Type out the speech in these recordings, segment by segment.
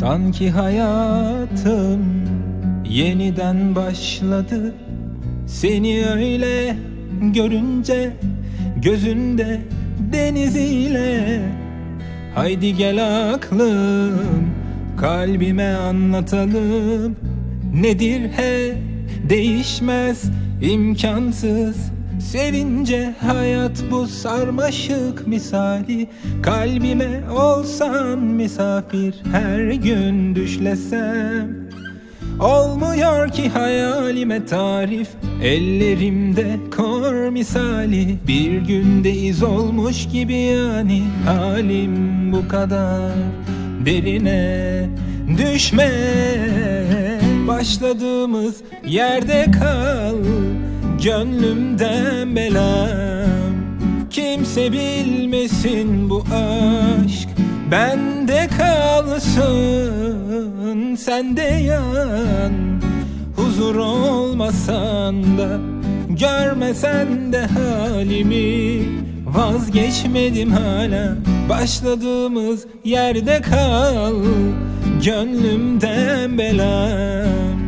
Sanki hayatım yeniden başladı. Seni öyle görünce gözünde deniziyle Haydi gel aklım kalbime anlatalım. Nedir he? Değişmez imkansız Sevince hayat bu sarmaşık misali. Kalbime olsan misafir her gün düşlesem. Olmuyor ki hayalime tarif Ellerimde kor misali. Bir günde iz olmuş gibi yani Halim bu kadar derine düşme. Başladığımız yerde kal Gönlümden belam. Kimse bilmesin bu aşk. Bende kalsın Sende yan. Huzur olmasan da Görmesen de halimi. Vazgeçmedim hala Başladığımız yerde kal. Gönlümden belam.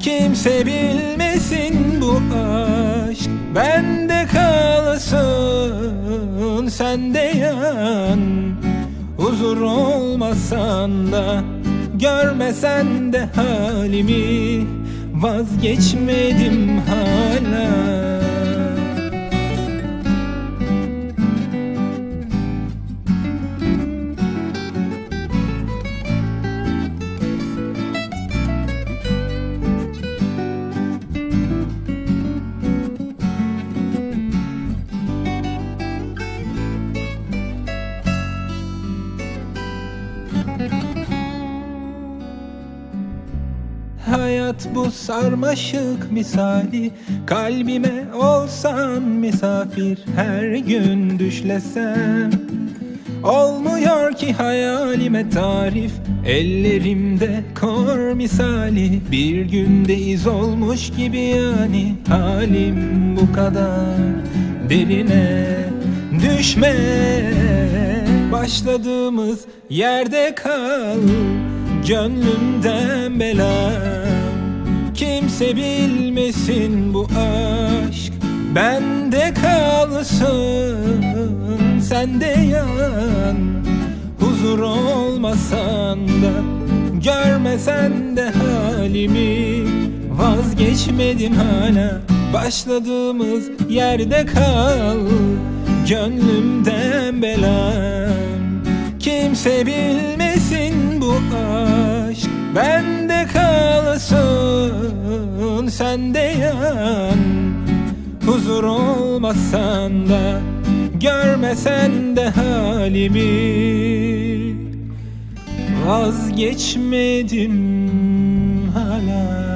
Kimse bilmesin bu aşk Bende kalsın Sende yan. Huzur olmasan da Görmesen de halimi. Vazgeçmedim hala Hayat bu sarmaşık misali Kalbime olsan misafir Her gün düşlesem. Olmuyor ki hayalime tarif Ellerimde kor misali. Bir günde iz olmuş gibi yani Halim bu kadar. Derine düşme Başladığımız yerde kal. Gönlümden belam Kimse bilmesin bu aşk. Bende kalsın Sende yan. Huzur olmasan da Görmesen de halimi. Vazgeçmedim hala Başladığımız yerde kal. Gönlümden Sende yan Huzur olmasan da Görmesen de halimi. Vazgeçmedim hala